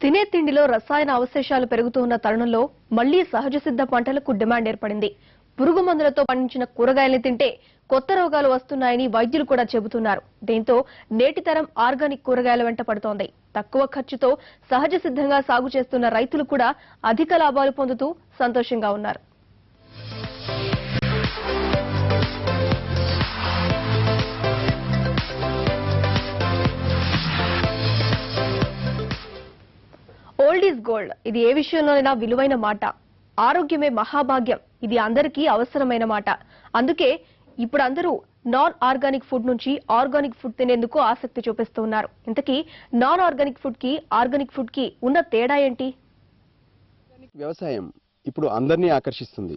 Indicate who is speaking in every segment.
Speaker 1: తినే తిండిలో రసాయన అవశేషాలు పెరుగుతున్న తరుణంలో మళ్ళీ సహజ సిద్ధ పంటలకు డిమాండ్ ఏర్పడింది. పురుగు మందులతో పండించిన కూరగాయల్ని తింటే కొత్త రోగాలు వస్తున్నాయని వైద్యులు కూడా చెబుతున్నారు. దీంతో నేటి తరం ఆర్గానిక్ కూరగాయల వెంట పడుతోంది. తక్కువ ఖర్చుతో సహజ సిద్ధంగా సాగు చేస్తున్న రైతులు కూడా అధిక లాభాలు పొందుతూ సంతోషంగా ఉన్నారు. ఓల్డ్ ఈజ్ గోల్డ్ ఇది ఏ విషయంలోనైనా విలువైన మాట. ఆరోగ్యమే మహాభాగ్యం. ఇది అందరికీ అవసరమైన మాట. అందుకే ఇప్పుడు అందరూ నాన్ ఆర్గానిక్ ఫుడ్ నుంచి ఆర్గానిక్ ఫుడ్ తినేందుకు ఆసక్తి చూపిస్తున్నారు ఇంతకీ నాన్ ఆర్గానిక్ ఫుడ్కి ఆర్గానిక్ ఫుడ్కి ఉన్న తేడా ఏంటి?
Speaker 2: వ్యవసాయం ఇప్పుడు అందరినీ ఆకర్షిస్తుంది.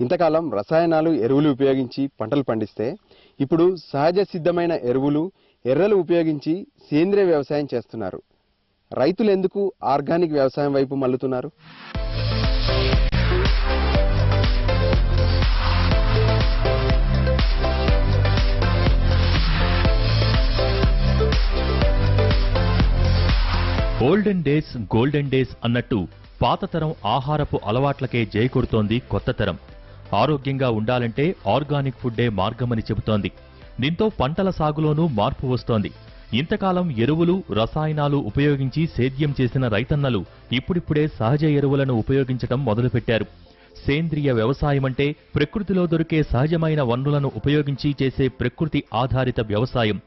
Speaker 2: ఇంతకాలం రసాయనాలు ఎరువులు ఉపయోగించి పంటలు పండిస్తే ఇప్పుడు సహజ సిద్ధమైన ఎరువులు ఎర్రలు ఉపయోగించి సేంద్రియ వ్యవసాయం చేస్తున్నారు. రైతులు ఎందుకు ఆర్గానిక్ వ్యవసాయం వైపు మల్లుతున్నారు
Speaker 3: ఓల్డెన్ డేస్ గోల్డెన్ డేస్ అన్నట్టు పాత తరం ఆహారపు అలవాట్లకే జయకొడుతోంది కొత్త తరం. ఆరోగ్యంగా ఉండాలంటే ఆర్గానిక్ ఫుడ్డే మార్గమని చెబుతోంది. దీంతో పంటల సాగులోనూ మార్పు వస్తోంది. ఇంతకాలం ఎరువులు రసాయనాలు ఉపయోగించి సేద్యం చేసిన రైతన్నలు ఇప్పుడిప్పుడే సహజ ఎరువులను ఉపయోగించటం మొదలుపెట్టారు. సేంద్రియ వ్యవసాయమంటే ప్రకృతిలో దొరికే సహజమైన వనరులను ఉపయోగించి చేసే ప్రకృతి ఆధారిత వ్యవసాయం.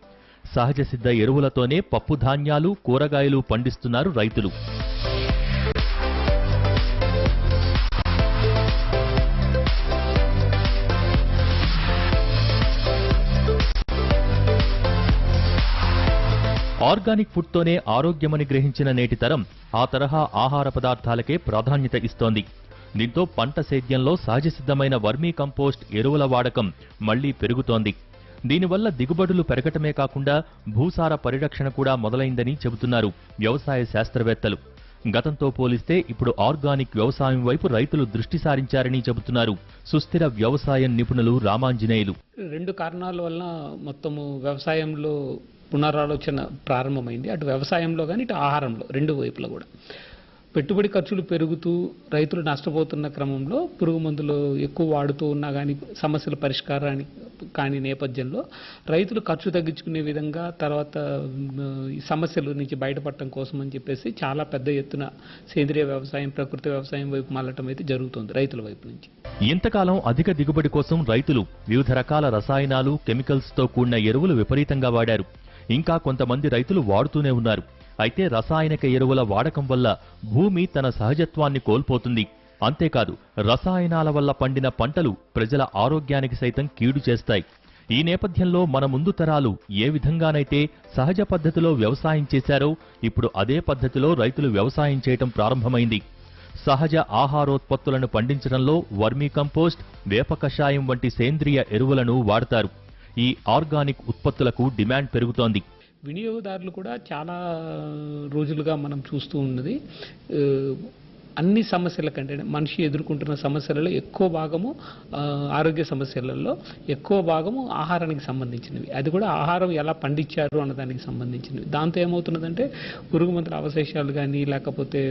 Speaker 3: సహజ సిద్ధ ఎరువులతోనే పప్పు ధాన్యాలు కూరగాయలు పండిస్తున్నారు రైతులు. ఆర్గానిక్ ఫుడ్తోనే ఆరోగ్యమని గ్రహించిన నేటి తరం ఆ తరహా ఆహార పదార్థాలకే ప్రాధాన్యత ఇస్తోంది. దీంతో పంట సేద్యంలో సహజసిద్ధమైన వర్మీ కంపోస్ట్ ఎరువుల వాడకం మళ్ళీ పెరుగుతోంది. దీనివల్ల దిగుబడులు పెరగటమే కాకుండా భూసార పరిరక్షణ కూడా మొదలైందని చెబుతున్నారు వ్యవసాయ శాస్త్రవేత్తలు. గతంతో పోలిస్తే ఇప్పుడు ఆర్గానిక్ వ్యవసాయం వైపు రైతులు దృష్టి సారించారని చెబుతున్నారు సుస్థిర వ్యవసాయం నిపుణులు రామాంజనేయులు.
Speaker 4: రెండు కారణాల వలన మొత్తము వ్యవసాయంలో పునరాలోచన ప్రారంభమైంది. అటు వ్యవసాయంలో కానీ ఇటు ఆహారంలో రెండు వైపులా కూడా. పెట్టుబడి ఖర్చులు పెరుగుతూ రైతులు నష్టపోతున్న క్రమంలో పురుగు మందులు ఎక్కువ వాడుతూ ఉన్నా కానీ సమస్యల పరిష్కారానికి కాని నేపథ్యంలో రైతులు ఖర్చు తగ్గించుకునే విధంగా తర్వాత సమస్యల నుంచి బయటపడటం కోసం అని చెప్పేసి చాలా పెద్ద ఎత్తున సేంద్రియ వ్యవసాయం ప్రకృతి వ్యవసాయం వైపు మళ్ళటం అయితే జరుగుతుంది రైతుల వైపు నుంచి.
Speaker 3: ఇంతకాలం అధిక దిగుబడి కోసం రైతులు వివిధ రకాల రసాయనాలు కెమికల్స్తో కూడిన ఎరువులు విపరీతంగా వాడారు. ఇంకా కొంతమంది రైతులు వాడుతూనే ఉన్నారు. అయితే రసాయనిక ఎరువుల వాడకం వల్ల భూమి తన సహజత్వాన్ని కోల్పోతుంది. అంతేకాదు రసాయనాల వల్ల పండిన పంటలు ప్రజల ఆరోగ్యానికి సైతం కీడు చేస్తాయి. ఈ నేపథ్యంలో మన ముందు తరాలు ఏ విధంగానైతే సహజ పద్ధతిలో వ్యవసాయం చేశారో ఇప్పుడు అదే పద్ధతిలో రైతులు వ్యవసాయం చేయటం ప్రారంభమైంది. సహజ ఆహారోత్పత్తులను పండించడంలో వర్మీ కంపోస్ట్ వేప కషాయం వంటి సేంద్రియ ఎరువులను వాడతారు. ఈ ఆర్గానిక్ ఉత్పత్తులకు డిమాండ్ పెరుగుతోంది.
Speaker 4: వినియోగదారులు కూడా చాలా రోజులుగా మనం చూస్తూ ఉన్నది. అన్ని సమస్యల కంటే మనిషి ఎదుర్కొంటున్న సమస్యలలో ఎక్కువ భాగము ఆరోగ్య సమస్యలలో ఎక్కువ భాగము ఆహారానికి సంబంధించినవి. అది కూడా ఆహారం ఎలా పండించారు అన్న దానికి సంబంధించినవి. దాంతో ఏమవుతున్నదంటే పురుగు మందుల అవశేషాలు కానీ లేకపోతే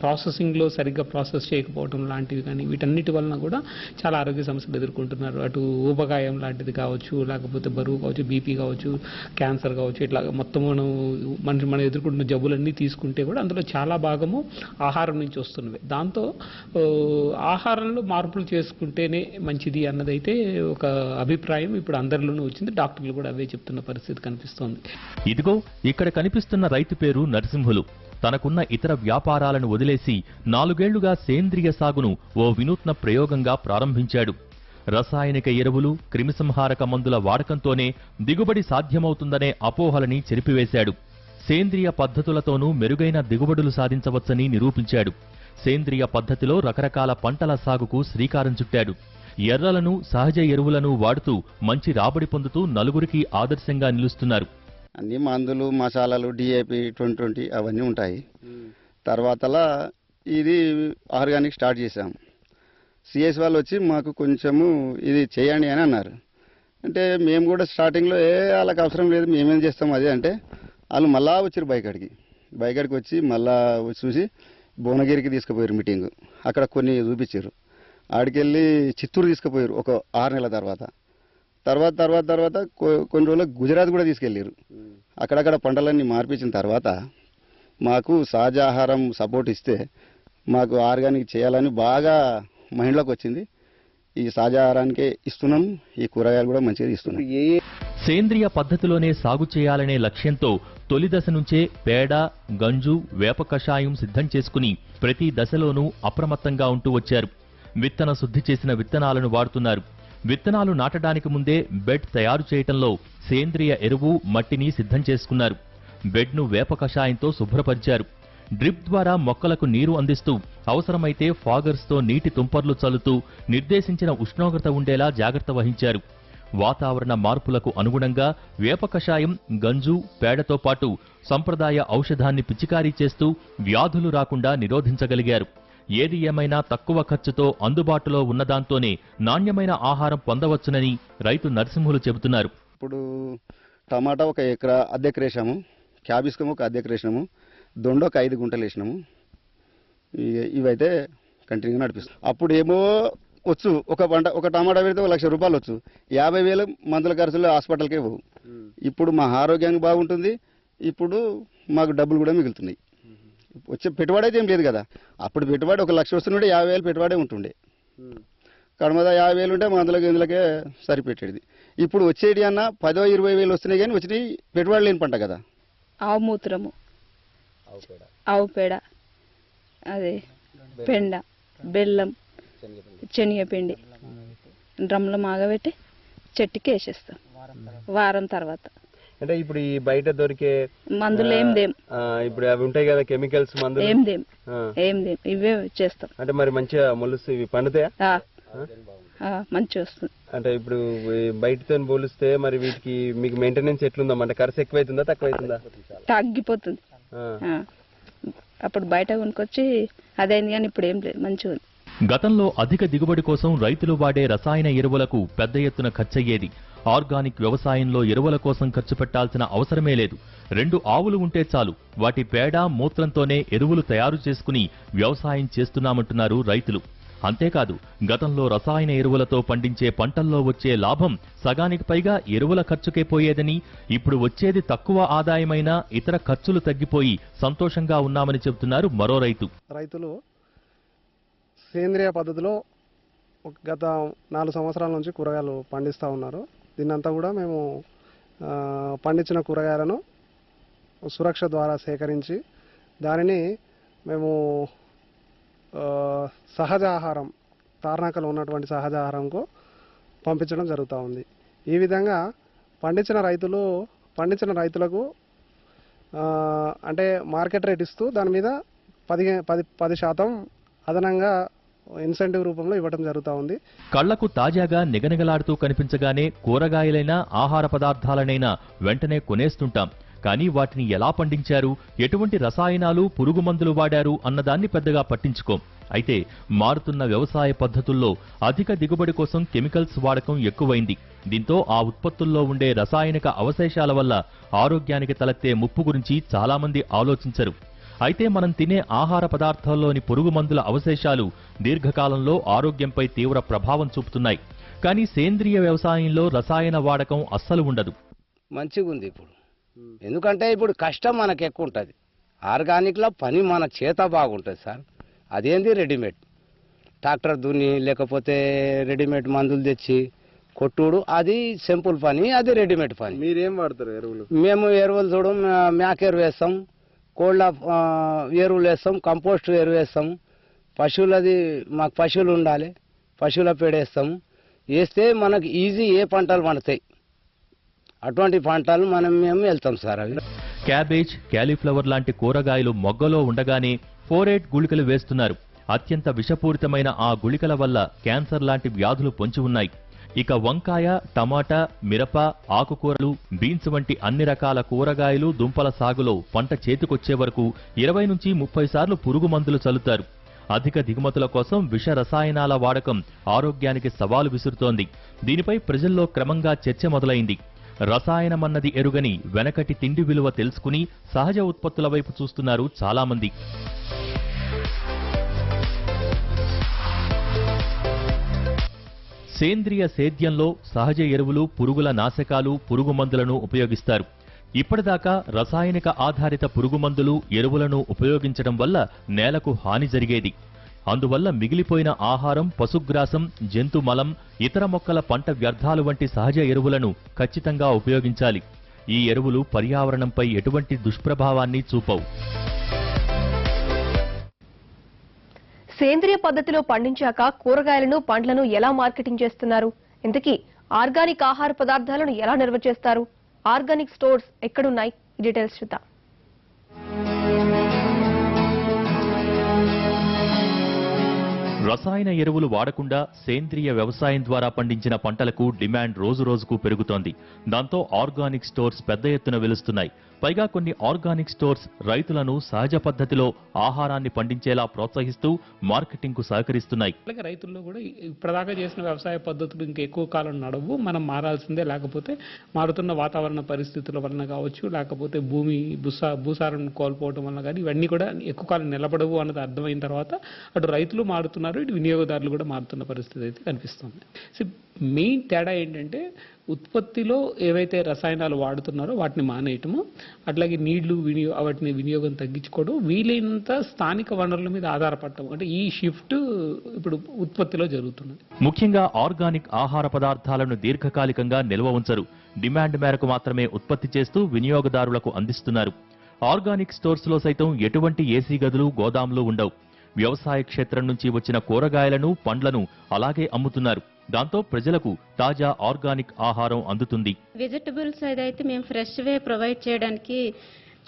Speaker 4: ప్రాసెసింగ్లో సరిగ్గా ప్రాసెస్ చేయకపోవడం లాంటివి కానీ వీటన్నిటి వలన కూడా చాలా ఆరోగ్య సమస్యలు ఎదుర్కొంటున్నారు. అటు ఊబకాయం లాంటిది కావచ్చు లేకపోతే బరువు కావచ్చు బీపీ కావచ్చు క్యాన్సర్ కావచ్చు ఇట్లా మొత్తం మనం మన మనం ఎదుర్కొంటున్న జబ్బులన్నీ తీసుకుంటే కూడా అందులో చాలా భాగము ఆహారం నుంచి వస్తుంది. వస్తున్నవి. దాంతో ఆహారంలో మార్పులు చేసుకుంటేనే మంచిది అన్నదైతే ఒక అభిప్రాయం ఇప్పుడు అందరిలోనూ వచ్చింది. డాక్టర్లు కూడా అవే చెప్తున్న పరిస్థితి కనిపిస్తోంది.
Speaker 3: ఇదిగో ఇక్కడ కనిపిస్తున్న రైతు పేరు నరసింహులు. తనకున్న ఇతర వ్యాపారాలను వదిలేసి నాలుగేళ్ళుగా సేంద్రియ సాగును ఓ వినూత్న ప్రయోగంగా ప్రారంభించాడు. రసాయనిక ఎరువులు క్రిమిసంహారక మందుల వాడకంతోనే దిగుబడి సాధ్యమవుతుందనే అపోహలని చెరిపివేశాడు. సేంద్రియ పద్ధతులతోనూ మెరుగైన దిగుబడులు సాధించవచ్చని నిరూపించాడు. సేంద్రియ పద్ధతిలో రకరకాల పంటల సాగుకు శ్రీకారం చుట్టాడు. ఎర్రలను సహజ ఎరువులను వాడుతూ మంచి రాబడి పొందుతూ నలుగురికి ఆదర్శంగా నిలుస్తున్నారు.
Speaker 5: అన్ని మందులు మసాలాలు డిఏపి ట్వంటీ ట్వంటీ అవన్నీ ఉంటాయి. తర్వాతలా ఇది ఆర్గానిక్ స్టార్ట్ చేసాం సిఎస్ వాళ్ళు వచ్చి మాకు కొంచెము ఇది చేయండి అని అన్నారు. అంటే మేము కూడా స్టార్టింగ్లో ఏ వాళ్ళకి అవసరం లేదు మేమేం చేస్తాం అదే అంటే వాళ్ళు మళ్ళా వచ్చారు బైక్ అడిగి వచ్చి మళ్ళా చూసి భువనగిరికి తీసుకుపోయారు మీటింగ్. అక్కడ కొన్ని చూపించారు. ఆడికెళ్ళి చిత్తూరు తీసుకుపోయారు ఒక ఆరు నెలల తర్వాత. తర్వాత తర్వాత తర్వాత కొ- కొన్ని రోజులు గుజరాత్ కూడా తీసుకెళ్ళారు. అక్కడక్కడ పంటలన్నీ మార్పించిన తర్వాత మాకు సహజ ఆహారం సపోర్ట్ ఇస్తే మాకు ఆర్గానిక్ చేయాలని బాగా మైండ్లోకి వచ్చింది. ఈ సహజ ఆహారానికే ఇస్తున్నాం. ఈ కూరగాయలు కూడా మంచిగా ఇస్తున్నాం
Speaker 3: సేంద్రియ పద్ధతిలోనే సాగు చేయాలనే లక్ష్యంతో తొలి దశ నుంచే పేడ గంజు వేప కషాయం సిద్ధం చేసుకుని ప్రతి దశలోనూ అప్రమత్తంగా ఉంటూ వచ్చారు. విత్తన శుద్ధి చేసిన విత్తనాలను వాడుతున్నారు. విత్తనాలు నాటడానికి ముందే బెడ్ తయారు చేయటంలో సేంద్రియ ఎరువు మట్టిని సిద్ధం చేసుకున్నారు. బెడ్ను వేప కషాయంతో శుభ్రపరిచారు. డ్రిప్ ద్వారా మొక్కలకు నీరు అందిస్తూ అవసరమైతే ఫాగర్స్తో నీటి తుంపర్లు చల్లుతూ నిర్దేశించిన ఉష్ణోగ్రత ఉండేలా జాగ్రత్త వహించారు. వాతావరణ మార్పులకు అనుగుణంగా వేప కషాయం గంజు పేడతో పాటు సంప్రదాయ ఔషధాన్ని పిచికారీ చేస్తూ వ్యాధులు రాకుండా నిరోధించగలిగారు. ఏది ఏమైనా తక్కువ ఖర్చుతో అందుబాటులో ఉన్నదాంతోనే నాణ్యమైన ఆహారం పొందవచ్చునని రైతు నరసింహులు చెబుతున్నారు.
Speaker 5: ఇప్పుడు టమాటా ఒక ఎకరా అద్దెకరేసాము ఎకర క్యాబిస్కం ఒక అద్దె దొండ ఒక ఐదు గుంటలు వేసినాము ఇవైతే కంటిన్యూగా నడిపిస్తాం అప్పుడేమో వచ్చు. ఒక పంట ఒక టమాటా పెడితే ఒక లక్ష రూపాయలు వచ్చు. యాభై వేలు మందుల ఖర్చులు హాస్పిటల్కే పోవు. ఇప్పుడు మా ఆరోగ్యానికి బాగుంటుంది. ఇప్పుడు మాకు డబ్బులు కూడా మిగులుతున్నాయి. వచ్చే పెట్టుబడి అయితే ఏం లేదు కదా. అప్పుడు పెట్టుబడి ఒక లక్ష వస్తుండే యాభై వేలు పెట్టుబడే ఉంటుండే. కడమద యాభై వేలు ఉంటే మందులకి ఇందులకే సరిపెట్టేది. ఇప్పుడు వచ్చేటి అన్న పదో ఇరవై వేలు వస్తున్నాయి కానీ వచ్చి పెట్టుబడి లేని పంట కదా.
Speaker 6: ఆవు మూత్రము. ఆవు పేడ. అదే. పెండ. బెల్లం. శనగపిండి. డ్రమ్లో మాగబెట్టి చెట్టుకి వేసేస్తాం. వారం తర్వాత.
Speaker 2: అంటే ఇప్పుడు ఈ బయట దొరికే
Speaker 6: మందులు ఏం దేం.
Speaker 2: ఇప్పుడు అవి ఉంటాయి కదా కెమికల్స్ మందులు?
Speaker 6: ఏం దేం. ఏం దేం. ఇవే చేస్తాం.
Speaker 2: అంటే మరి మంచిగా మొలుస్తు ఇవి పండుతాయా?
Speaker 6: మంచిగా వస్తుంది.
Speaker 2: అంటే ఇప్పుడు బయటతో పోలిస్తే మరి వీటికి మీకు మెయింటెనెన్స్ ఎట్లుందా అంటే ఖర్చు ఎక్కువైతుందా తక్కువైతుందా?
Speaker 6: తగ్గిపోతుంది. అప్పుడు బయట కొనుక్కొచ్చి అదైంది కానీ ఇప్పుడు ఏం లేదు. మంచిగా ఉంది.
Speaker 3: గతంలో అధిక దిగుబడి కోసం రైతులు వాడే రసాయన ఎరువులకు పెద్ద ఎత్తున ఖర్చయ్యేది. ఆర్గానిక్ వ్యవసాయంలో ఎరువుల కోసం ఖర్చు పెట్టాల్సిన అవసరమే లేదు. రెండు ఆవులు ఉంటే చాలు. వాటి పేడ మూత్రంతోనే ఎరువులు తయారు చేసుకుని వ్యవసాయం చేస్తున్నామంటున్నారు రైతులు. అంతేకాదు గతంలో రసాయన ఎరువులతో పండించే పంటల్లో వచ్చే లాభం సగానికి పైగా ఎరువుల ఖర్చుకే పోయేదని ఇప్పుడు వచ్చేది తక్కువ ఆదాయమైనా ఇతర ఖర్చులు తగ్గిపోయి సంతోషంగా ఉన్నామని చెబుతున్నారు మరో రైతు.
Speaker 7: రైతులు సేంద్రియ పద్ధతిలో ఒక గత నాలుగు సంవత్సరాల నుంచి కూరగాయలు పండిస్తూ ఉన్నారు. దీన్నంతా కూడా మేము పండించిన కూరగాయలను సురక్ష ద్వారా సేకరించి దానిని మేము సహజ ఆహారం తార్నాకలో ఉన్నటువంటి సహజ ఆహారంకు పంపించడం జరుగుతూ ఉంది. ఈ విధంగా పండించిన రైతులు పండించిన రైతులకు అంటే మార్కెట్ రేట్ ఇస్తూ దాని మీద పదిహే పది పది శాతం అదనంగా ఇన్సెంటివ్ రూపంలో ఇవ్వడం జరుగుతూ ఉంది.
Speaker 3: కళ్ళకు తాజాగా నిగనిగలాడుతూ కనిపించగానే కూరగాయలైనా ఆహార పదార్థాలనైనా వెంటనే కొనేస్తుంటాం. కానీ వాటిని ఎలా పండించారు? ఎటువంటి రసాయనాలు పురుగు మందులు వాడారు అన్నదాన్ని పెద్దగా పట్టించుకోం. అయితే మారుతున్న వ్యవసాయ పద్ధతుల్లో అధిక దిగుబడి కోసం కెమికల్స్ వాడకం ఎక్కువైంది. దీంతో ఆ ఉత్పత్తుల్లో ఉండే రసాయనిక అవశేషాల వల్ల ఆరోగ్యానికి తలెత్తే ముప్పు గురించి చాలామంది ఆలోచించరు. అయితే మనం తినే ఆహార పదార్థాల్లోని పురుగు మందుల అవశేషాలు దీర్ఘకాలంలో ఆరోగ్యంపై తీవ్ర ప్రభావం చూపుతున్నాయి. కానీ సేంద్రియ వ్యవసాయంలో రసాయన వాడకం అస్సలు ఉండదు.
Speaker 8: మంచిగా ఉంది ఇప్పుడు. ఎందుకంటే ఇప్పుడు కష్టం మనకు ఎక్కువ ఉంటుంది ఆర్గానిక్లో పని మన చేత బాగుంటుంది సార్. అదేంది రెడీమేడ్? ట్రాక్టర్ దున్ని లేకపోతే రెడీమేడ్ మందులు తెచ్చి కొట్టుడు అది సింపుల్ పని అది రెడీమేడ్ పని.
Speaker 2: మీరేం వాడతారు ఎరువులు?
Speaker 8: మేము ఎరువులు చూడు మే- మేక ఎరువు వేస్తాం. కోళ్ళ ఎరువులు వేస్తాం కంపోస్ట్ ఎరువు వేస్తాం. పశువులది మాకు పశువులు ఉండాలి పశువుల పేడ వేస్తాం. వేస్తే మనకు ఈజీ ఏ పంటలు పండుతాయి. అటువంటి పంటలు మనం మేము వెళ్తాం సార్ అవి.
Speaker 3: క్యాబేజ్ క్యాలీఫ్లవర్ లాంటి కూరగాయలు మొగ్గలో ఉండగానే ఫోరేట్ గుళికలు వేస్తున్నారు. అత్యంత విషపూరితమైన ఆ గుళికల వల్ల క్యాన్సర్ లాంటి వ్యాధులు పొంచి ఉన్నాయి. ఇక వంకాయ టమాటా మిరప ఆకుకూరలు బీన్స్ వంటి అన్ని రకాల కూరగాయలు దుంపల సాగులో పంట చేతికొచ్చే వరకు ఇరవై నుంచి ముప్పై సార్లు పురుగు మందులు చల్లుతారు. అధిక దిగుమతుల కోసం విష రసాయనాల వాడకం ఆరోగ్యానికి సవాలు విసురుతోంది. దీనిపై ప్రజల్లో క్రమంగా చర్చ మొదలైంది. రసాయనమన్నది ఎరుగని వెనకటి తిండి విలువ తెలుసుకుని సహజ ఉత్పత్తుల వైపు చూస్తున్నారు చాలామంది. సేంద్రియ సేద్యంలో సహజ ఎరువులు పురుగుల నాశకాలు పురుగు మందులను ఉపయోగిస్తారు. ఇప్పటిదాకా రసాయనిక ఆధారిత పురుగుమందులు ఎరువులను ఉపయోగించడం వల్ల నేలకు హాని జరిగేది. అందువల్ల మిగిలిపోయిన ఆహారం పశుగ్రాసం జంతు మలం ఇతర మొక్కల పంట వ్యర్థాలు వంటి సహజ ఎరువులను ఖచ్చితంగా ఉపయోగించాలి. ఈ ఎరువులు పర్యావరణంపై ఎటువంటి దుష్ప్రభావాన్ని చూపవు.
Speaker 1: సేంద్రియ పద్ధతిలో పండించాక కూరగాయలను పండ్లను ఎలా మార్కెటింగ్ చేస్తున్నారు? ఇంతకీ ఆర్గానిక్ ఆహార పదార్థాలను ఎలా నిల్వ చేస్తారు? ఆర్గానిక్ స్టోర్స్ ఎక్కడున్నాయి? డీటెయిల్స్ చూద్దాం.
Speaker 3: రసాయన ఎరువులు వాడకుండా సేంద్రియ వ్యవసాయం ద్వారా పండించిన పంటలకు డిమాండ్ రోజు రోజుకు పెరుగుతోంది. దాంతో ఆర్గానిక్ స్టోర్స్ పెద్ద ఎత్తున వెలుస్తున్నాయి. పైగా కొన్ని ఆర్గానిక్ స్టోర్స్ రైతులను సహజ పద్ధతిలో ఆహారాన్ని పండించేలా ప్రోత్సహిస్తూ మార్కెటింగ్కు సహకరిస్తున్నాయి.
Speaker 4: అలాగే రైతుల్లో కూడా ఇప్పటిదాకా చేసిన వ్యవసాయ పద్ధతులు ఇంకా ఎక్కువ కాలం నడవు. మనం మారాల్సిందే. లేకపోతే మారుతున్న వాతావరణ పరిస్థితుల వలన కావచ్చు లేకపోతే భూమి భూసా భూసారం కోల్పోవడం వలన కానీ ఇవన్నీ కూడా ఎక్కువ కాలం నిలబడవు అన్నది అర్థమైన తర్వాత అటు రైతులు మారుతున్నారు ఇటు వినియోగదారులు కూడా మారుతున్న పరిస్థితి అయితే కనిపిస్తుంది. సో మెయిన్ తేడా ఏంటంటే ఉత్పత్తిలో ఏవైతే రసాయనాలు వాడుతున్నారో వాటిని మానేయటము అట్లాగే నీళ్ళు వినియో వాటిని వినియోగం తగ్గించుకోవడం వీలైనంత స్థానిక వనరుల మీద ఆధారపడటం. అంటే ఈ షిఫ్ట్ ఇప్పుడు ఉత్పత్తిలో జరుగుతున్నది.
Speaker 3: ముఖ్యంగా ఆర్గానిక్ ఆహార పదార్థాలను దీర్ఘకాలికంగా నిల్వ ఉంచరు. డిమాండ్ మేరకు మాత్రమే ఉత్పత్తి చేస్తూ వినియోగదారులకు అందిస్తున్నారు. ఆర్గానిక్ స్టోర్స్లో సైతం ఎటువంటి ఏసీ గదులు గోదాంలు ఉండవు. వ్యవసాయ క్షేత్రం నుంచి వచ్చిన కూరగాయలను పండ్లను అలాగే అమ్ముతున్నారు. దాంతో ప్రజలకు తాజా ఆర్గానిక్ ఆహారం అందుతుంది.
Speaker 9: వెజిటబుల్స్ ఏదైతే మేము ఫ్రెష్వే ప్రొవైడ్ చేయడానికి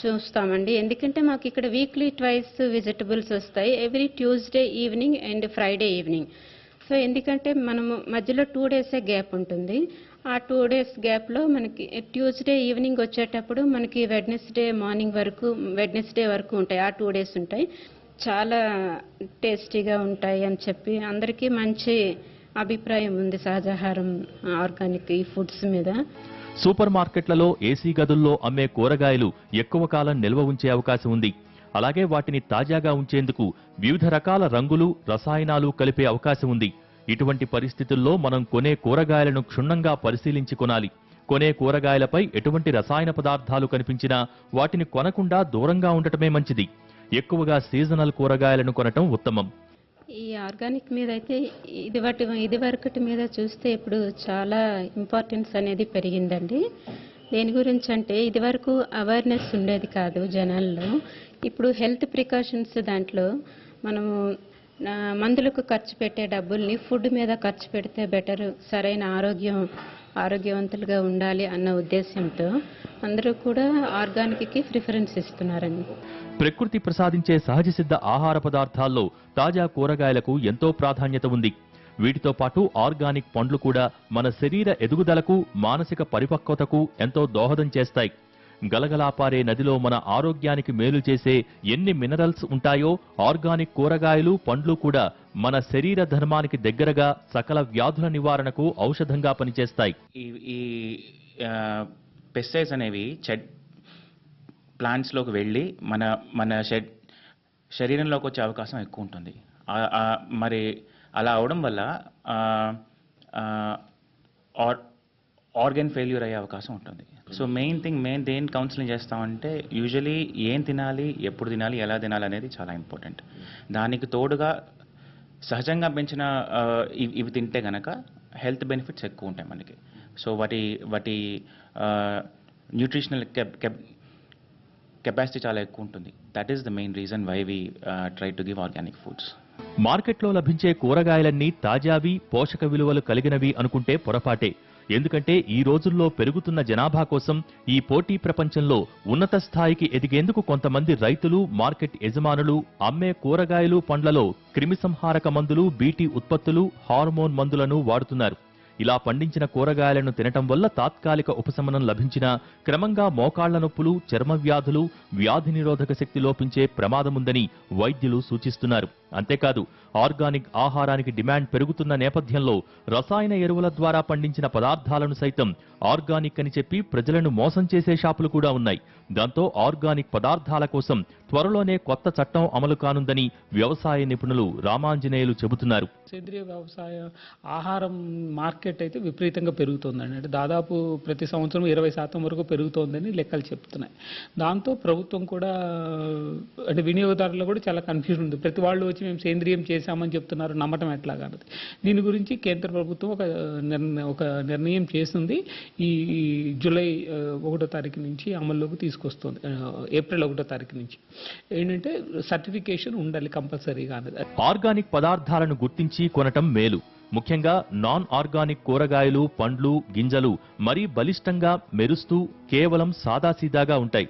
Speaker 9: చూస్తామండి. ఎందుకంటే మాకు ఇక్కడ వీక్లీ ట్వైస్ వెజిటబుల్స్ వస్తాయి. Every Tuesday evening and Friday evening. So ఎందుకంటే మనము మధ్యలో టూ డేసే గ్యాప్ ఉంటుంది. ఆ టూ డేస్ గ్యాప్లో మనకి ట్యూస్డే ఈవినింగ్ వచ్చేటప్పుడు మనకి వెడ్నెస్డే మార్నింగ్ వరకు వెడ్నెస్డే వరకు ఉంటాయి. ఆ టూ డేస్ ఉంటాయి. చాలా టేస్టీగా ఉంటాయి అని చెప్పి అందరికీ మంచి అభిప్రాయం ఉంది సహజాహారం ఆర్గానిక్ ఈ ఫుడ్స్ మీద.
Speaker 3: సూపర్ మార్కెట్లలో ఏసీ గదుల్లో అమ్మే కూరగాయలు ఎక్కువ కాలం నిల్వ ఉంచే అవకాశం ఉంది. అలాగే వాటిని తాజాగా ఉంచేందుకు వివిధ రకాల రంగులు రసాయనాలు కలిపే అవకాశం ఉంది. ఇటువంటి పరిస్థితుల్లో మనం కొనే కూరగాయలను క్షుణ్ణంగా పరిశీలించి కొనాలి. కొనే కూరగాయలపై ఎటువంటి రసాయన పదార్థాలు కనిపించినా వాటిని కొనకుండా దూరంగా ఉండటమే మంచిది. ఎక్కువగా సీజనల్ కూరగాయలను కొనటం ఉత్తమం.
Speaker 9: ఈ ఆర్గానిక్ మీద అయితే ఇది వాటి ఇది వరకటి మీద చూస్తే ఇప్పుడు చాలా ఇంపార్టెన్స్ అనేది పెరిగిందండి. దేని గురించి అంటే ఇది వరకు అవేర్నెస్ ఉండేది కాదు జనాల్లో. ఇప్పుడు హెల్త్ ప్రికాషన్స్ దాంట్లో మనము మందులకు ఖర్చు పెట్టే డబ్బుల్ని ఫుడ్ మీద ఖర్చు పెడితే బెటర్ సరైన ఆరోగ్యం ఆరోగ్యవంతులుగా ఉండాలి అన్న ఉద్దేశంతో అందరూ కూడా ఆర్గానిక్కి ప్రిఫరెన్స్ ఇస్తున్నారండి.
Speaker 3: ప్రకృతి ప్రసాదించే సహజ సిద్ధ ఆహార పదార్థాల్లో తాజా కూరగాయలకు ఎంతో ప్రాధాన్యత ఉంది. వీటితో పాటు ఆర్గానిక్ పండ్లు కూడా మన శరీర ఎదుగుదలకు మానసిక పరిపక్వతకు ఎంతో దోహదం చేస్తాయి. గలగలాపారే నదిలో మన ఆరోగ్యానికి మేలు చేసే ఎన్ని మినరల్స్ ఉంటాయో ఆర్గానిక్ కూరగాయలు పండ్లు కూడా మన శరీర ధర్మానికి దగ్గరగా సకల వ్యాధుల నివారణకు ఔషధంగా పనిచేస్తాయి.
Speaker 10: ఈ ఈ అనేవి చెడ్ ప్లాంట్స్లోకి వెళ్ళి మన మన శరీరంలోకి వచ్చే అవకాశం ఎక్కువ ఉంటుంది మరి అలా అవడం వల్ల ఆర్గన్ ఫెయిల్యూర్ అయ్యే అవకాశం ఉంటుంది. సో మెయిన్ థింగ్ మెయిన్ దేని కౌన్సిలింగ్ చేస్తామంటే యూజువలీ ఏం తినాలి ఎప్పుడు తినాలి ఎలా తినాలి అనేది చాలా ఇంపార్టెంట్. దానికి తోడుగా సహజంగా పెంచిన ఇవి ఇవి తింటే కనుక హెల్త్ బెనిఫిట్స్ ఎక్కువ ఉంటాయి మనకి. సో వాటి వాటి న్యూట్రిషనల్ కెపాసిటీ చాలా ఎక్కువ ఉంటుంది that is the main reason why we try to give organic foods
Speaker 3: మార్కెట్లో లభించే కూరగాయలన్నీ తాజావి పోషక విలువలు కలిగినవి అనుకుంటే పొరపాటే. ఎందుకంటే ఈ రోజుల్లో పెరుగుతున్న జనాభా కోసం ఈ పోటీ ప్రపంచంలో ఉన్నత స్థాయికి ఎదిగేందుకు కొంతమంది రైతులు మార్కెట్ యజమానులు అమ్మే కూరగాయలు పండ్లలో క్రిమిసంహారక మందులు బీటీ ఉత్పత్తులు హార్మోన్ మందులను వాడుతున్నారు. ఇలా పండించిన కూరగాయలను తినటం వల్ల తాత్కాలిక ఉపశమనం లభించినా క్రమంగా మోకాళ్ళ నొప్పులు చర్మ వ్యాధులు వ్యాధి నిరోధక శక్తి లోపించే ప్రమాదముందని వైద్యులు సూచిస్తున్నారు. అంతేకాదు ఆర్గానిక్ ఆహారానికి డిమాండ్ పెరుగుతున్న నేపథ్యంలో రసాయన ఎరువుల ద్వారా పండించిన పదార్థాలను సైతం ఆర్గానిక్ అని చెప్పి ప్రజలను మోసం చేసే షాపులు కూడా ఉన్నాయి. దాంతో ఆర్గానిక్ పదార్థాల కోసం త్వరలోనే కొత్త చట్టం అమలు కానుందని వ్యవసాయ నిపుణులు రామాంజనేయులు చెబుతున్నారు.
Speaker 4: సేంద్రియ వ్యవసాయ ఆహారం మార్కెట్ అయితే విపరీతంగా పెరుగుతోందండి. అంటే దాదాపు ప్రతి సంవత్సరం ఇరవై శాతం వరకు పెరుగుతోందని లెక్కలు చెప్తున్నాయి. దాంతో ప్రభుత్వం కూడా అంటే వినియోగదారులు కూడా చాలా కన్ఫ్యూజన్ ఉంది. ప్రతి వాళ్ళు వచ్చి మేము సేంద్రియం చేశామని చెప్తున్నారు నమ్మటం ఎట్లాగా అన్నది దీని గురించి కేంద్ర ప్రభుత్వం ఒక నిర్ణయం ఒక నిర్ణయం చేస్తుంది ఈ జూలై ఒకటో తారీఖు నుంచి అమల్లోకి తీసుకొస్తుంది ఏప్రిల్ ఒకటో తారీఖు నుంచి. ఏంటంటే సర్టిఫికేషన్ ఉండాలి కంపల్సరీగా అన్నది.
Speaker 3: ఆర్గానిక్ పదార్థాలను గుర్తించి కొనటం మేలు. ముఖ్యంగా నాన్ ఆర్గానిక్ కూరగాయలు పండ్లు గింజలు మరీ బలిష్టంగా మెరుస్తూ కేవలం సాదాసీదాగా ఉంటాయి.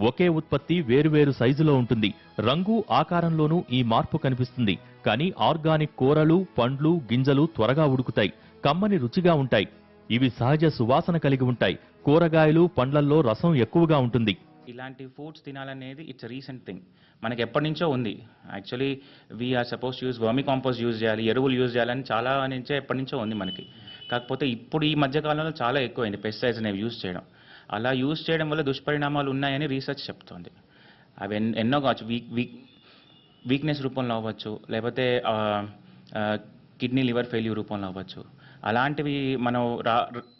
Speaker 3: ఒకే ఉత్పత్తి వేరువేరు సైజులో ఉంటుంది. రంగు ఆకారంలోనూ ఈ మార్పు కనిపిస్తుంది. కానీ ఆర్గానిక్ కూరలు పండ్లు గింజలు త్వరగా ఉడుకుతాయి. కమ్మని రుచిగా ఉంటాయి. ఇవి సహజ సువాసన కలిగి ఉంటాయి. కూరగాయలు పండ్లల్లో రసం ఎక్కువగా ఉంటుంది.
Speaker 10: ఇలాంటి ఫుడ్స్ తినాలనేది ఇట్స్ రీసెంట్ థింగ్ మనకి ఎప్పటి నుంచో ఉంది. Actually we are suppose use vermicompost use చేయాలి ఎరువులు యూజ్ చేయాలని చాలా నుంచే ఎప్పటి నుంచో ఉంది మనకి. కాకపోతే ఇప్పుడు ఈ మధ్య కాలంలో చాలా ఎక్కువైంది పెస్టిసైడ్స్ అనేవి యూజ్ చేయడం. అలా యూజ్ చేయడం వల్ల దుష్పరిణామాలు ఉన్నాయని రీసెర్చ్ చెప్తోంది. అవి ఎన్నో కావచ్చు వీక్ వీక్ వీక్నెస్ రూపంలో అవ్వచ్చు లేకపోతే కిడ్నీ లివర్ ఫెయిల్యూర్ రూపంలో అవ్వచ్చు. అలాంటివి మనం రా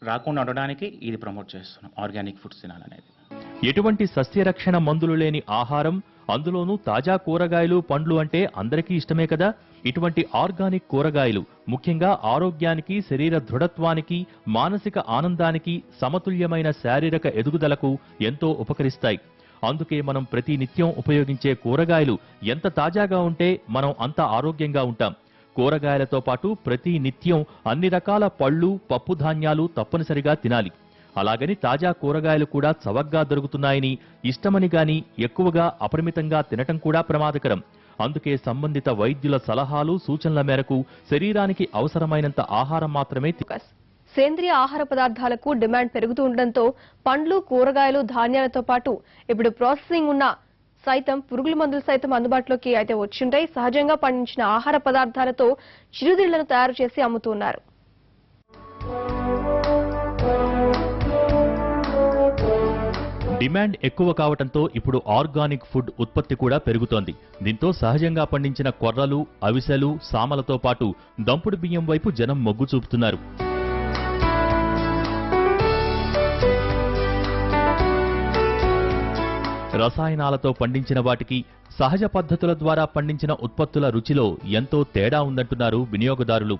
Speaker 10: రాకుండా ఉండడానికి ఇది ప్రమోట్ చేస్తున్నాం ఆర్గానిక్ ఫుడ్స్ తినాలనేది.
Speaker 3: ఎటువంటి సస్యరక్షణ మందులు లేని ఆహారం అందులోనూ తాజా కూరగాయలు పండ్లు అంటే అందరికీ ఇష్టమే కదా? ఇటువంటి ఆర్గానిక్ కూరగాయలు ముఖ్యంగా ఆరోగ్యానికి శరీర దృఢత్వానికి మానసిక ఆనందానికి సమతుల్యమైన శారీరక ఎదుగుదలకు ఎంతో ఉపకరిస్తాయి. అందుకే మనం ప్రతి నిత్యం ఉపయోగించే కూరగాయలు ఎంత తాజాగా ఉంటే మనం అంత ఆరోగ్యంగా ఉంటాం. కూరగాయలతో పాటు ప్రతి నిత్యం అన్ని రకాల పళ్ళు పప్పు ధాన్యాలు తప్పనిసరిగా తినాలి. అలాగని తాజా కూరగాయలు కూడా చవగ్గా దొరుకుతున్నాయని ఇష్టమని గాని ఎక్కువగా అపరిమితంగా తినటం కూడా ప్రమాదకరం. అందుకే సంబంధిత వైద్యుల సలహాలు సూచనల మేరకు శరీరానికి అవసరమైనంత ఆహారం మాత్రమే
Speaker 1: సేంద్రియ ఆహార పదార్థాలకు డిమాండ్ పెరుగుతూ ఉండడంతో పండ్లు కూరగాయలు ధాన్యాలతో పాటు ఇప్పుడు ప్రాసెసింగ్ ఉన్న సైతం పురుగుల మందులు సైతం అందుబాటులోకి అయితే వచ్చింటాయి. సహజంగా పండించిన ఆహార పదార్థాలతో చిరుతిళ్ళను తయారు చేసి అమ్ముతున్నారు
Speaker 3: డిమాండ్ ఎక్కువ కావటంతో ఇప్పుడు ఆర్గానిక్ ఫుడ్ ఉత్పత్తి కూడా పెరుగుతోంది. దీంతో సహజంగా పండించిన కొర్రలు అవిసెలు సామలతో పాటు దంపుడు బియ్యం వైపు జనం మొగ్గు చూపుతున్నారు. రసాయనాలతో పండించిన వాటికి సహజ పద్ధతుల ద్వారా పండించిన ఉత్పత్తుల రుచిలో ఎంతో తేడా ఉందంటున్నారు వినియోగదారులు.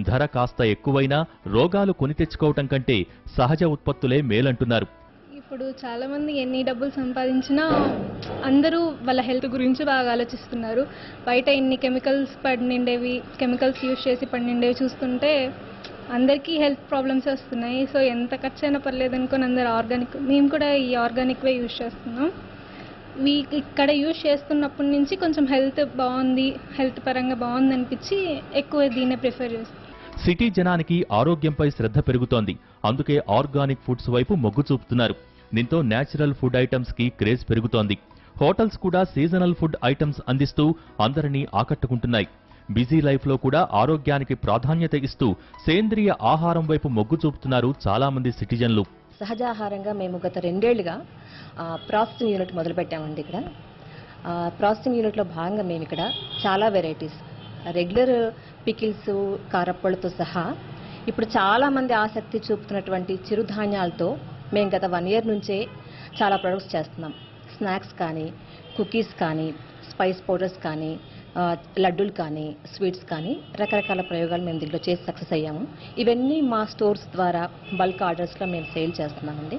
Speaker 3: ధర కాస్త ఎక్కువైనా రోగాలు కొని తెచ్చుకోవటం కంటే సహజ ఉత్పత్తులే మేలంటున్నారు.
Speaker 11: ఇప్పుడు చాలామంది ఎన్ని డబ్బులు సంపాదించినా అందరూ వాళ్ళ హెల్త్ గురించి బాగా ఆలోచిస్తున్నారు. బయట ఇన్ని కెమికల్స్ పండిండేవి కెమికల్స్ యూజ్ చేసి పండిండేవి చూస్తుంటే అందరికీ హెల్త్ ప్రాబ్లమ్స్ వస్తున్నాయి. సో ఎంత ఖర్చు అయినా పర్లేదు అనుకొని అందరు ఆర్గానిక్ మేము కూడా ఈ ఆర్గానిక్వే యూజ్ చేస్తున్నాం. వీ ఇక్కడ యూజ్ చేస్తున్నప్పటి నుంచి కొంచెం హెల్త్ బాగుంది హెల్త్ పరంగా బాగుంది అనిపించి ఎక్కువ దీన్నే ప్రిఫర్ చేస్తాం
Speaker 3: సిటీ జనానికి ఆరోగ్యంపై శ్రద్ధ పెరుగుతోంది. అందుకే ఆర్గానిక్ ఫుడ్స్ వైపు మొగ్గు చూపుతున్నారు. దీంతో నేచురల్ ఫుడ్ ఐటమ్స్కి క్రేజ్ పెరుగుతోంది. హోటల్స్ కూడా సీజనల్ ఫుడ్ ఐటమ్స్ అందిస్తూ అందరినీ ఆకట్టుకుంటున్నాయి. బిజీ లైఫ్లో కూడా ఆరోగ్యానికి ప్రాధాన్యత ఇస్తూ సేంద్రియ ఆహారం వైపు మొగ్గు చూపుతున్నారు చాలామంది సిటిజన్లు. సిటిజన్లు
Speaker 12: సహజాహారంగా మేము గత రెండేళ్ళుగా ప్రాసెసింగ్ యూనిట్ మొదలుపెట్టామండి ఇక్కడ. ప్రాసెసింగ్ యూనిట్లో భాగంగా మేము ఇక్కడ చాలా వెరైటీస్ రెగ్యులర్ పికిల్స్ కారప్పళ్ళతో సహా ఇప్పుడు చాలామంది ఆసక్తి చూపుతున్నటువంటి చిరుధాన్యాలతో మేము గత వన్ ఇయర్ నుంచే చాలా ప్రొడక్ట్స్ చేస్తున్నాం. స్నాక్స్ కానీ కుకీస్ కానీ స్పైస్ పౌడర్స్ కానీ లడ్డూలు కానీ స్వీట్స్ కానీ రకరకాల ప్రయోగాలు మేము దీంట్లో చేసి సక్సెస్ అయ్యాము. ఇవన్నీ మా స్టోర్స్ ద్వారా బల్క్ ఆర్డర్స్లో మేము సేల్ చేస్తున్నామండి.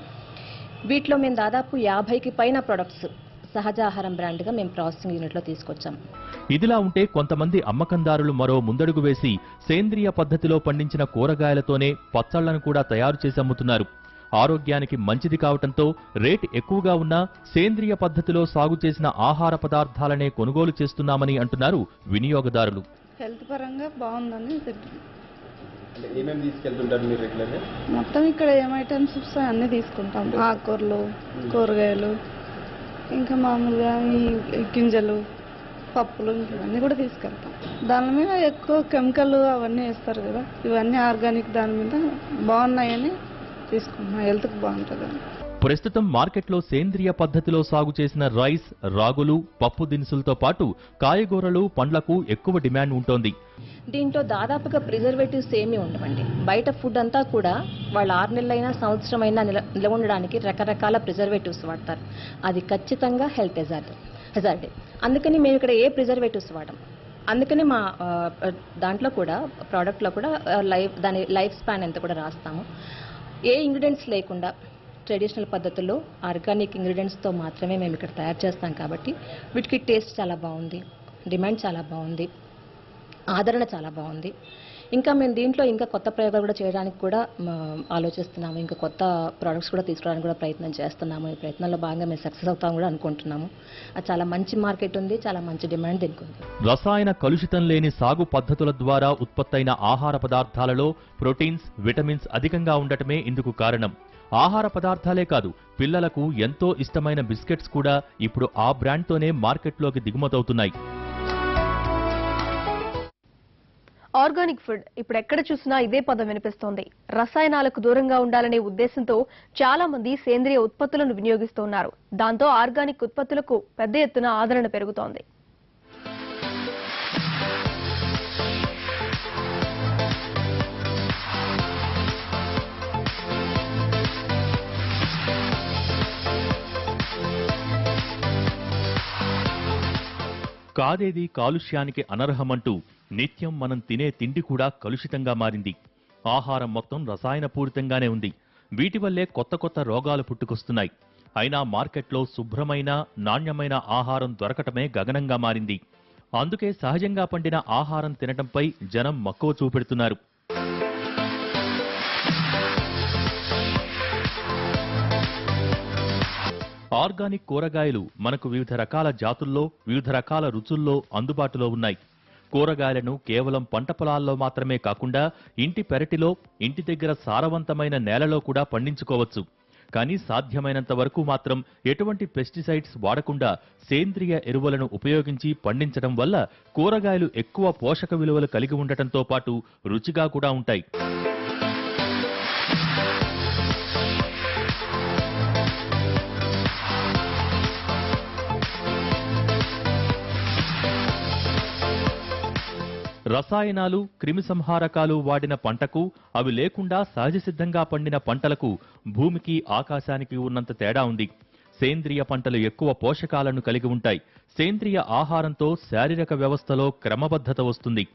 Speaker 12: వీటిలో మేము దాదాపు యాభైకి పైన ప్రొడక్ట్స్ సహజాహారం బ్రాండ్గా మేము ప్రాసెసింగ్ యూనిట్లో తీసుకొచ్చాం.
Speaker 3: ఇదిలా ఉంటే కొంతమంది అమ్మకందారులు మరో ముందడుగు వేసి సేంద్రియ పద్ధతిలో పండించిన కూరగాయలతోనే పచ్చళ్ళను కూడా తయారు చేసి అమ్ముతున్నారు. ఆరోగ్యానికి మంచిది కావటంతో రేట్ ఎక్కువగా ఉన్నా సేంద్రియ పద్ధతిలో సాగు చేసిన ఆహార పదార్థాలనే కొనుగోలు చేస్తున్నామని అంటున్నారు వినియోగదారులు.
Speaker 6: హెల్త్ పరంగా బాగుందని.
Speaker 2: ఏమేమి తీసుకెళ్తుంటారు మీరు రెగ్యులర్గా?
Speaker 6: మొత్తం ఇక్కడ ఏం ఐటమ్స్ వస్తాయి అన్నీ తీసుకుంటాం. ఆకుకూరలు కూరగాయలు ఇంకా మామూలుగా ఈ గింజలు పప్పులు ఇవన్నీ కూడా తీసుకెళ్తాం. దాని మీద ఎక్కువ కెమికల్ అవన్నీ వేస్తారు కదా. ఇవన్నీ ఆర్గానిక్ దాని మీద బాగున్నాయని తీసుకుంటున్నాం. హెల్త్కి బాగుంటుందని
Speaker 3: ప్రస్తుతం మార్కెట్లో సేంద్రియ పద్ధతిలో సాగు చేసిన రైస్ రాగులు పప్పు దినుసులతో పాటు కాయగూరలు పండ్లకు ఎక్కువ డిమాండ్ ఉంటోంది.
Speaker 12: దీంట్లో దాదాపుగా ప్రిజర్వేటివ్స్ ఏమీ ఉండవండి. బయట ఫుడ్ అంతా కూడా వాళ్ళు ఆరు నెలలైనా సంవత్సరం అయినా నిల నిలవ ఉండడానికి రకరకాల ప్రిజర్వేటివ్స్ వాడతారు. అది ఖచ్చితంగా హెల్త్ హెజార్డ్ హెజార్డే. అందుకని మేము ఇక్కడ ఏ ప్రిజర్వేటివ్స్ వాడం అందుకని మా ఆ, దాంట్లో కూడా ప్రోడక్ట్లో కూడా లైఫ్ దాని లైఫ్ స్పాన్ ఎంత కూడా రాస్తాము. ఏ ఇంగ్రీడియంట్స్ లేకుండా ట్రెడిషనల్ పద్ధతుల్లో ఆర్గానిక్ ఇంగ్రీడియంట్స్తో మాత్రమే మేము ఇక్కడ తయారు చేస్తాం కాబట్టి వీటికి టేస్ట్ చాలా బాగుంది డిమాండ్ చాలా బాగుంది ఆదరణ చాలా బాగుంది. ఇంకా మేము దీంట్లో ఇంకా కొత్త ప్రయోగాలు కూడా చేయడానికి కూడా ఆలోచిస్తున్నాము. ఇంకా కొత్త ప్రోడక్ట్స్ కూడా తీసుకురావడానికి కూడా ప్రయత్నం చేస్తున్నాము. ఈ ప్రయత్నంలో భాగంగా మేము సక్సెస్ అవుతాం కూడా అనుకుంటున్నాము. చాలా మంచి మార్కెట్ ఉంది. చాలా మంచి డిమాండ్ దీనికి ఉంది.
Speaker 3: రసాయన కలుషితం లేని సాగు పద్ధతుల ద్వారా ఉత్పత్తైన ఆహార పదార్థాలలో ప్రోటీన్స్ విటమిన్స్ అధికంగా ఉండటమే ఇందుకు కారణం. ఆహార పదార్థాలే కాదు పిల్లలకు ఎంతో ఇష్టమైన బిస్కెట్స్ కూడా ఇప్పుడు ఆ బ్రాండ్తోనే మార్కెట్లోకి దిగుమతవుతున్నాయి.
Speaker 1: ఆర్గానిక్ ఫుడ్ ఇప్పుడు ఎక్కడ చూసినా ఇదే పదం వినిపిస్తోంది. రసాయనాలకు దూరంగా ఉండాలనే ఉద్దేశంతో చాలా మంది సేంద్రియ ఉత్పత్తులను వినియోగిస్తున్నారు. దాంతో ఆర్గానిక్ ఉత్పత్తులకు పెద్ద ఎత్తున ఆదరణ పెరుగుతోంది.
Speaker 3: కాదేది కాలుష్యానికి అనర్హమంటూ నిత్యం మనం తినే తిండి కూడా కలుషితంగా మారింది. ఆహారం మొత్తం రసాయనపూరితంగానే ఉంది. వీటి వల్లే కొత్త కొత్త రోగాలు పుట్టుకొస్తున్నాయి. అయినా మార్కెట్లో శుభ్రమైన నాణ్యమైన ఆహారం దొరకటమే గగనంగా మారింది. అందుకే సహజంగా పండిన ఆహారం తినటంపై జనం మక్కువ చూపెడుతున్నారు. ఆర్గానిక్ కూరగాయలు మనకు వివిధ రకాల జాతుల్లో వివిధ రకాల రుచుల్లో అందుబాటులో ఉన్నాయి. కూరగాయలను కేవలం పంట పొలాల్లో మాత్రమే కాకుండా ఇంటి పెరటిలో ఇంటి దగ్గర సారవంతమైన నేలలో కూడా పండించుకోవచ్చు. కానీ సాధ్యమైనంత వరకు మాత్రం ఎటువంటి పెస్టిసైడ్స్ వాడకుండా సేంద్రియ ఎరువులను ఉపయోగించి పండించడం వల్ల కూరగాయలు ఎక్కువ పోషక విలువలు కలిగి ఉండటంతో పాటు రుచిగా కూడా ఉంటాయి. రసాయనాలు క్రిమిసంహారకాలు వాడిన పంటకు అవి లేకుండా సహజసిద్ధంగా పండిన పంటలకు భూమికి ఆకాశానికి ఉన్నంత తేడా ఉంది. సేంద్రియ పంటలు ఎక్కువ పోషకాలను కలిగి ఉంటాయి. సేంద్రియ ఆహారంతో శారీరక వ్యవస్థలో క్రమబద్ధత వస్తుంది.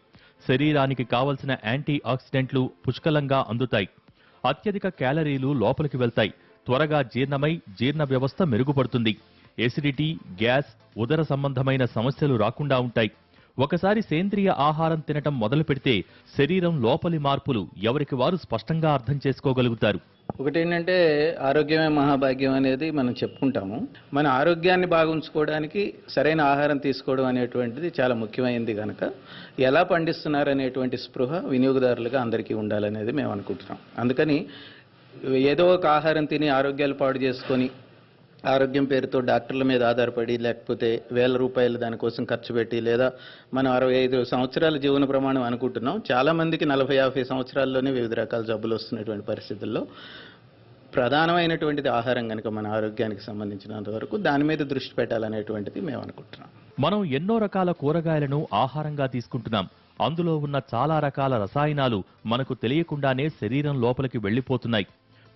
Speaker 3: శరీరానికి కావలసిన యాంటీ ఆక్సిడెంట్లు పుష్కలంగా అందుతాయి. అత్యధిక క్యాలరీలు లోపలికి వెళ్తాయి. త్వరగా జీర్ణమై జీర్ణ వ్యవస్థ మెరుగుపడుతుంది. ఎసిడిటీ గ్యాస్ ఉదర సంబంధమైన సమస్యలు రాకుండా ఉంటాయి. ఒకసారి సేంద్రియ ఆహారం తినటం మొదలు పెడితే శరీరం లోపలి మార్పులు ఎవరికి వారు స్పష్టంగా అర్థం చేసుకోగలుగుతారు.
Speaker 13: ఒకటి ఏంటంటే ఆరోగ్యమే మహాభాగ్యం అనేది మనం చెప్పుకుంటాము. మన ఆరోగ్యాన్ని బాగుంచుకోవడానికి సరైన ఆహారం తీసుకోవడం అనేటువంటిది చాలా ముఖ్యమైనది కనుక ఎలా పండిస్తున్నారు అనేటువంటి స్పృహ వినియోగదారులుగా అందరికీ ఉండాలనేది మేము అనుకుంటున్నాం. అందుకని ఏదో ఒక ఆహారం తిని ఆరోగ్యాలు పాడు చేసుకొని ఆరోగ్యం పేరుతో డాక్టర్ల మీద ఆధారపడి లేకపోతే వేల రూపాయలు దానికోసం ఖర్చు పెట్టి లేదా మనం అరవై ఐదు సంవత్సరాల జీవన ప్రమాణం అనుకుంటున్నాం. చాలామందికి నలభై యాభై సంవత్సరాల్లోనే వివిధ రకాల జబ్బులు వస్తున్నటువంటి పరిస్థితుల్లో ప్రధానమైనటువంటిది ఆహారం కనుక మన ఆరోగ్యానికి సంబంధించినంత వరకు దాని మీద దృష్టి పెట్టాలనేటువంటిది మేము అనుకుంటున్నాం.
Speaker 3: మనం ఎన్నో రకాల కూరగాయలను ఆహారంగా తీసుకుంటున్నాం. అందులో ఉన్న చాలా రకాల రసాయనాలు మనకు తెలియకుండానే శరీరం లోపలికి వెళ్ళిపోతున్నాయి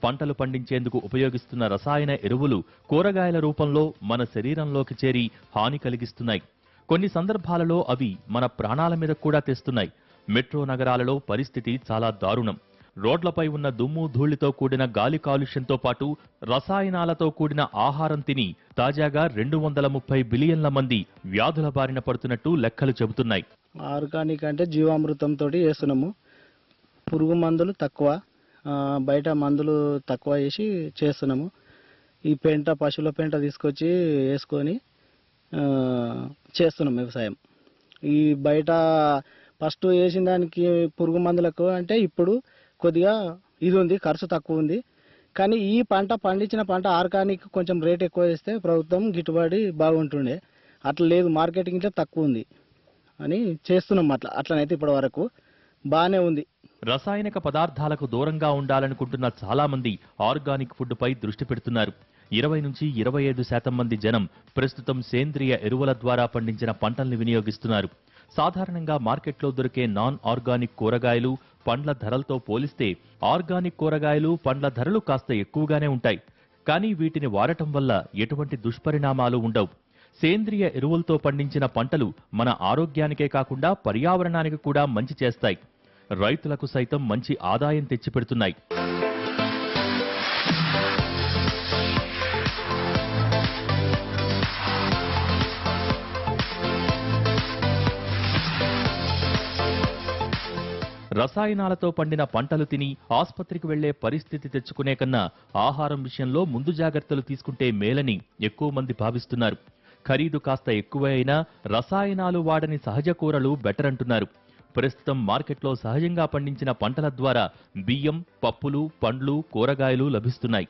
Speaker 3: పంటలు పండించేందుకు ఉపయోగిస్తున్న రసాయన ఎరువులు కూరగాయల రూపంలో మన శరీరంలోకి చేరి హాని కలిగిస్తున్నాయి. కొన్ని సందర్భాలలో అవి మన ప్రాణాల మీద కూడా తెస్తున్నాయి. మెట్రో నగరాలలో పరిస్థితి చాలా దారుణం. రోడ్లపై ఉన్న దుమ్ము ధూళితో కూడిన గాలి కాలుష్యంతో పాటు రసాయనాలతో కూడిన ఆహారం తిని తాజాగా రెండు వందల ముప్పై బిలియన్ల మంది వ్యాధుల బారిన పడుతున్నట్టు లెక్కలు చెబుతున్నాయి.
Speaker 8: ఆర్గానిక్ అంటే జీవామృతంతో చేస్తున్నాము. పురుగు మందులు తక్కువ. బయట మందులు తక్కువ చేసి చేస్తున్నాము. ఈ పెంట పశువుల పెంట తీసుకొచ్చి వేసుకొని చేస్తున్నాం వ్యవసాయం. ఈ బయట ఫస్ట్ వేసిన దానికి పురుగు మందులకు అంటే ఇప్పుడు కొద్దిగా ఇది ఉంది ఖర్చు తక్కువ ఉంది. కానీ ఈ పంట పండించిన పంట ఆర్గానిక్ కొంచెం రేట్ ఎక్కువ వేస్తే ప్రభుత్వం గిట్టుబడి బాగుంటుండే.
Speaker 14: అట్లా లేదు మార్కెటింగ్ ఇట్లా తక్కువ ఉంది అని చేస్తున్నాం అట్లా. అట్లనైతే ఇప్పటి వరకు. బాగానే ఉంది.
Speaker 3: రసాయనిక పదార్థాలకు దూరంగా ఉండాలనుకుంటున్న చాలా మంది ఆర్గానిక్ ఫుడ్ పై దృష్టి పెడుతున్నారు. ఇరవై నుంచి ఇరవై ఐదు శాతం మంది జనం ప్రస్తుతం సేంద్రియ ఎరువుల ద్వారా పండించిన పంటల్ని వినియోగిస్తున్నారు. సాధారణంగా మార్కెట్లో దొరికే నాన్ ఆర్గానిక్ కూరగాయలు పండ్ల ధరలతో పోలిస్తే ఆర్గానిక్ కూరగాయలు పండ్ల ధరలు కాస్త ఎక్కువగానే ఉంటాయి. కానీ వీటిని వాడటం వల్ల ఎటువంటి దుష్పరిణామాలు ఉండవు. సేంద్రియ ఎరువులతో పండించిన పంటలు మన ఆరోగ్యానికే కాకుండా పర్యావరణానికి కూడా మంచి చేస్తాయి. రైతులకు సైతం మంచి ఆదాయం తెచ్చిపెడుతున్నాయి. రసాయనాలతో పండిన పంటలు తిని ఆసుపత్రికి వెళ్ళే పరిస్థితి తెచ్చుకునే కన్నా ఆహారం విషయంలో ముందు జాగ్రత్తలు తీసుకుంటే మేలని ఎక్కువ మంది భావిస్తున్నారు. ఖరీదు కాస్త ఎక్కువే అయినా రసాయనాలు వాడని సహజ కూరలు బెటర్ అంటున్నారు. ప్రస్తుతం మార్కెట్లో సహజంగా పండించిన పంటల ద్వారా బియ్యం పప్పులు పండ్లు కూరగాయలు లభిస్తున్నాయి.